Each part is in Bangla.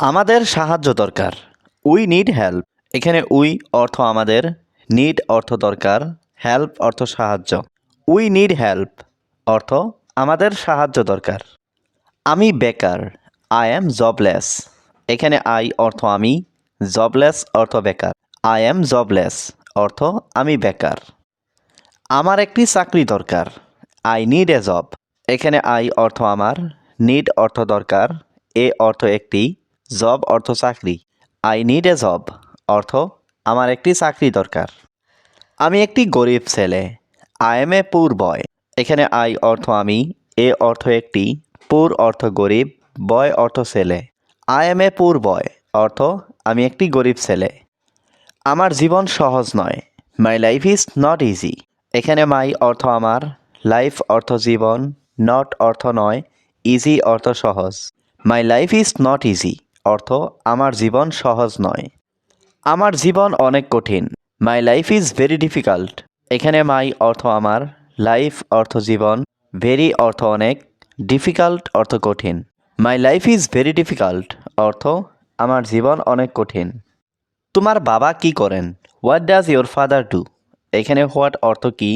আমাদের সাহায্য দরকার। উই নিড হেল্প এখানে উই অর্থ আমাদের নিড অর্থ দরকার হেল্প অর্থ সাহায্য। উই নিড হেল্প অর্থ আমাদের সাহায্য দরকার। আমি বেকার আই অ্যাম জবলেস এখানে আই অর্থ আমি জবলেস অর্থ বেকার। আই অ্যাম জবলেস অর্থ আমি বেকার। আমার একটি চাকরি দরকার আই নিড এ জব এখানে আই অর্থ আমার নিড অর্থ দরকার, এ অর্থ একটি। জব অর্থ চাকরি। আই নিড এ জব অর্থ আমার একটি চাকরি দরকার। আমি একটি গরিব ছেলে। আই এম এ পুর বয় এখানে আই অর্থ আমি এ অর্থ একটি পুর অর্থ গরিব বয় অর্থ ছেলে। আই এম এ পুর বয় অর্থ আমি একটি গরিব ছেলে। আমার জীবন সহজ নয়। My life is not easy এখানে মাই অর্থ আমার লাইফ অর্থ জীবন নট অর্থ নয় ইজি অর্থ সহজ। My life is not easy অর্থ, আমার জীবন সহজ নয়। আমার জীবন অনেক কঠিন। My life is very difficult এখানে মাই অর্থ আমার লাইফ অর্থ জীবন ভেরি অর্থ অনেক ডিফিকাল্ট অর্থ কঠিন। My life is very difficult অর্থ, আমার জীবন অনেক কঠিন। তোমার বাবা কি করেন? What does your father do এখানে হোয়াট অর্থ কি?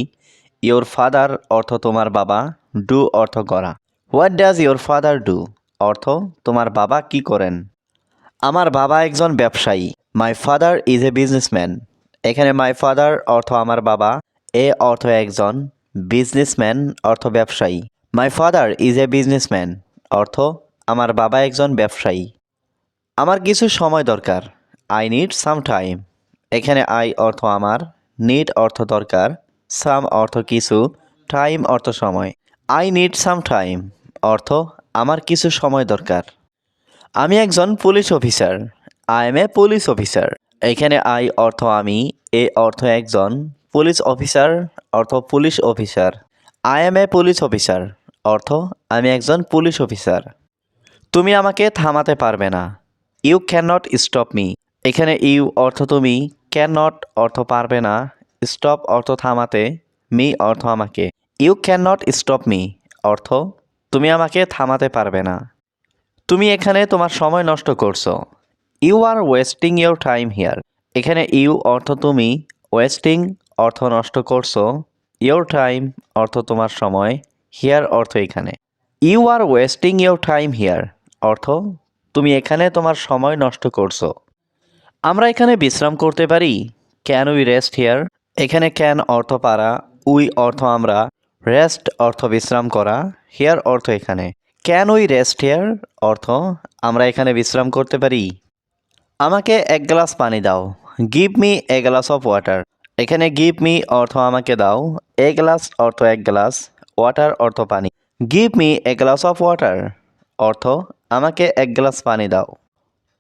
ইয়োর ফাদার অর্থ তোমার বাবা ডু অর্থ করা। What does your father do অর্থ, তোমার বাবা কি করেন? আমার বাবা একজন ব্যবসায়ী। My father is a businessman এখানে মাই ফাদার অর্থ আমার বাবা, এ অর্থ একজন বিজনেসম্যান অর্থ ব্যবসায়ী। My father is a businessman অর্থ আমার বাবা একজন ব্যবসায়ী। আমার কিছু সময় দরকার। আই নিড সাম টাইম এখানে আই অর্থ আমার নিড অর্থ দরকার। সাম অর্থ কিছু টাইম অর্থ সময়। আই নিড সাম টাইম অর্থ আমার কিছু সময় দরকার। আমি একজন police officer. I am a police officer এখানে আই অর্থ আমি এ অর্থ একজন পুলিশ অফিসার, অর্থ police officer. I am a police officer অর্থ আমি একজন পুলিশ অফিসার। তুমি আমাকে থামাতে পারবে না। You can not stop me এখানে ইউ অর্থ তুমি ক্যান নট অর্থ পারবে না। স্টপ অর্থ থামাতে মি অর্থ আমাকে। You can not stop me অর্থ তুমি আমাকে থামাতে পারবে না। তুমি এখানে তোমার সময় নষ্ট করছ। You are wasting your time here এখানে ইউ অর্থ তুমি ওয়েস্টিং অর্থ নষ্ট করছ। ইউর টাইম অর্থ তোমার সময় হিয়ার অর্থ এখানে। You are wasting your time here অর্থ তুমি এখানে তোমার সময় নষ্ট করছ। আমরা এখানে বিশ্রাম করতে পারি। ক্যান উই রেস্ট হিয়ার এখানে ক্যান অর্থ পারা উই অর্থ আমরা রেস্ট অর্থ বিশ্রাম করা হিয়ার অর্থ এখানে। ক্যান উই রেস্ট হেয়ার অর্থ, আমরা এখানে বিশ্রাম করতে পারি। আমাকে এক গ্লাস পানি দাও। Give me a glass of water এখানে গিভ মি অর্থ আমাকে দাও। এ গ্লাস অর্থ এক গ্লাস। ওয়াটার অর্থ পানি। Give me a glass of water অর্থ, আমাকে এক গ্লাস পানি দাও।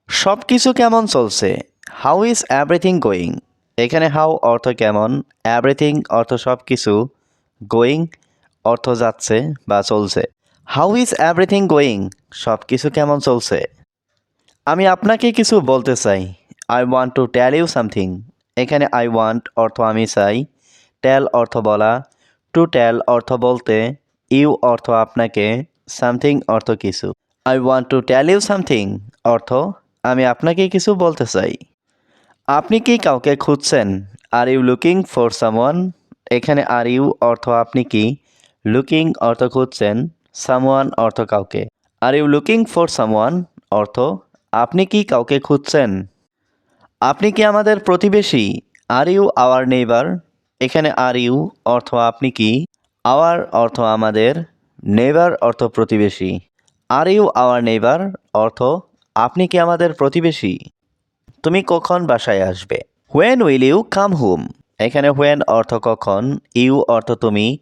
সব কিছু কেমন চলছে? হাউ ইজ এভরিথিং গোয়িং এখানে হাউ অর্থ কেমন? এভরিথিং অর্থ সব কিছু গোয়িং অর্থ যাচ্ছে বা চলছে। হাউ ইজ এভরিথিং গোয়িং সব কিছু কেমন চলছে? আমি আপনাকে কিছু বলতে চাই। I want to tell you something এখানে আই ওয়ান্ট অর্থ আমি চাই। টেল অর্থ বলা। টু টেল অর্থ বলতে ইউ অর্থ আপনাকে সামথিং অর্থ কিছু। I want to tell you something অর্থ, আমি আপনাকে কিছু বলতে চাই। আপনি কি কাউকে খুঁজছেন? Are you looking for someone এখানে আর ইউ অর্থ আপনি কি? লুকিং অর্থ খুঁজছেন। সামওয়ান অর্থ কাউকে। Are you looking for someone অর্থ, আপনি কি কাউকে খুঁজছেন? আপনি কি আমাদের প্রতিবেশী? Are you our neighbour? এখানে আর ইউ অর্থ আপনি কি? আওয়ার অর্থ আমাদের, নেইবার অর্থ প্রতিবেশী। আর ইউ আওয়ার নেইবার অর্থ, আপনি কি আমাদের প্রতিবেশী? তুমি কখন বাসায় আসবে? When will you come home এখানে হোয়েন অর্থ কখন, ইউ অর্থ তুমি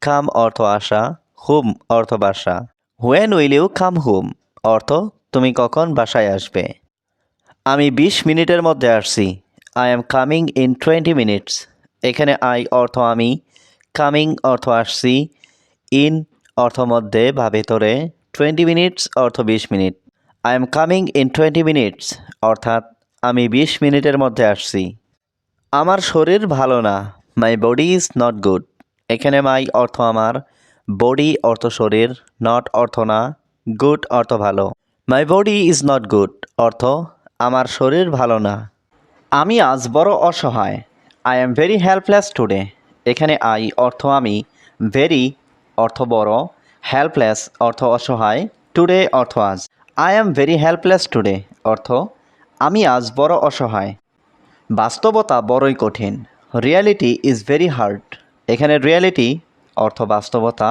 কাম অর্থ আসা হোম অর্থ বাসা। When will you come home, অর্থ তুমি কখন বাসায় আসবে? আমি বিশ মিনিটের মধ্যে আসছি। I am coming in twenty minutes. এখানে আই অর্থ আমি, কামিং অর্থ আসছি, ইন অর্থ মধ্যে বা ভেতরে টোয়েন্টি মিনিটস অর্থ বিশ minute. I am coming in twenty minutes, অর্থাৎ আমি বিশ মিনিটের মধ্যে আসছি। আমার শরীর ভালো না, my body is not good. এখানে মাই অর্থ আমার বডি অর্থ শরীর নট অর্থ না গুড অর্থ ভালো। My body is not good অর্থ আমার শরীর ভালো না। আমি আজ বড় অসহায়। I am very helpless today এখানে আই অর্থ আমি ভেরি অর্থ বড়। হেল্পলেস অর্থ অসহায়। টুডে অর্থ আজ। I am very helpless today অর্থ আমি আজ বড় অসহায়। বাস্তবতা বড়ই কঠিন। রিয়ালিটি ইজ ভেরি হার্ড এখানে রিয়ালিটি অর্থ বাস্তবতা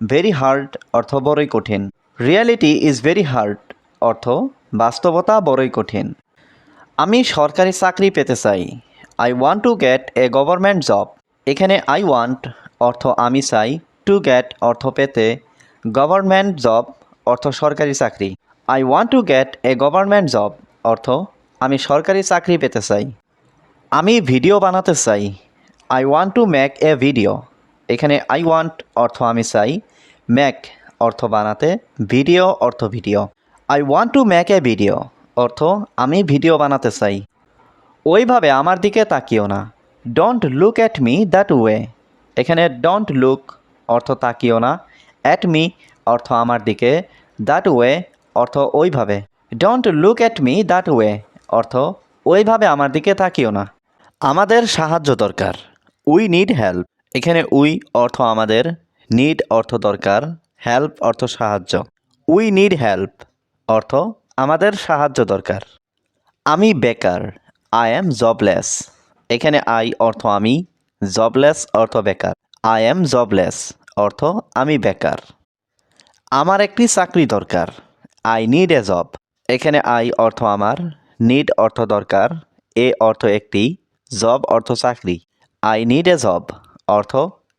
ভেরি হার্ড অর্থ বড়ই কঠিন। রিয়ালিটি ইজ ভেরি হার্ড অর্থ বাস্তবতা বড়ই কঠিন। আমি সরকারি চাকরি পেতে চাই। I want to get a government job এখানে আই ওয়ান্ট অর্থ আমি চাই। টু গেট অর্থ পেতে গভর্নমেন্ট জব অর্থ সরকারি চাকরি। I want to get a government job অর্থ আমি সরকারি চাকরি পেতে চাই। আমি ভিডিও বানাতে চাই। I want to make a video এখানে আই ওয়ান্ট অর্থ আমি চাই ম্যাক অর্থ বানাতে ভিডিও অর্থ video I want to make a video অর্থ আমি ভিডিও বানাতে চাই। ওইভাবে আমার দিকে তাকিও না। Don't look at me that way এখানে ডোন্ট লুক অর্থ তাকিও না। অ্যাট মি অর্থ আমার দিকে দ্যাট ওয়ে অর্থ ওইভাবে। Don't look at me that way অর্থ ওইভাবে আমার দিকে তাকিও না। আমাদের সাহায্য দরকার। উই নিড হেল্প এখানে উই অর্থ আমাদের নিড অর্থ দরকার হেল্প অর্থ সাহায্য। উই নিড হেল্প অর্থ আমাদের সাহায্য দরকার। আমি বেকার আই এম জবলেস এখানে আই অর্থ আমি জবলেস অর্থ বেকার। আই এম জবলেস অর্থ আমি বেকার। আমার একটি চাকরি দরকার আই নিড এ জব এখানে আই অর্থ আমার নিড অর্থ দরকার এ অর্থ একটি জব অর্থ চাকরি। আই নিড এ জব অর্থ,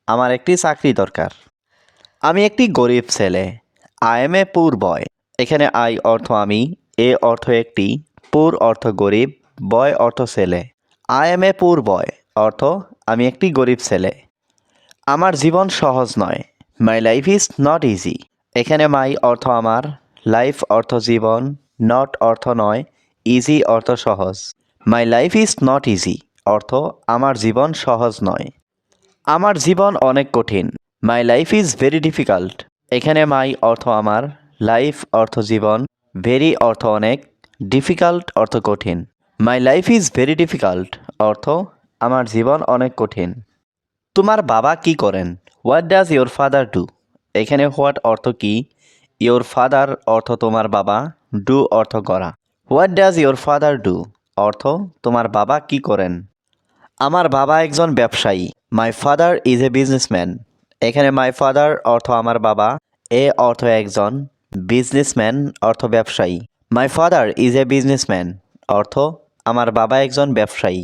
আমার একটি চাকরি দরকার। আমি একটি গরিব ছেলে। আই এম এ পুর বয় এখানে আই অর্থ আমি এ অর্থ একটি পুর অর্থ গরিব বয় অর্থ ছেলে। আই এম এ পুর বয় অর্থ আমি একটি গরিব ছেলে। আমার জীবন সহজ নয় my life is not easy এখানে মাই অর্থ আমার লাইফ অর্থ জীবন নট অর্থ নয় ইজি অর্থ সহজ। My life is not easy অর্থ আমার জীবন সহজ নয়। আমার জীবন অনেক কঠিন। My life is very difficult এখানে মাই অর্থ আমার লাইফ অর্থ জীবন ভেরি অর্থ অনেক ডিফিকাল্ট অর্থ কঠিন। My life is very difficult অর্থ আমার জীবন অনেক কঠিন। তোমার বাবা কি করেন? What does your father do এখানে হোয়াট অর্থ কি? ইয়োর ফাদার অর্থ তোমার বাবা ডু অর্থ করা। What does your father do অর্থ তোমার বাবা কি করেন? আমার বাবা একজন ব্যবসায়ী। My father is a businessman এখানে মাই ফাদার অর্থ আমার বাবা, এ অর্থ একজন বিজনেসম্যান অর্থ ব্যবসায়ী। My father is a businessman অর্থ আমার বাবা একজন ব্যবসায়ী।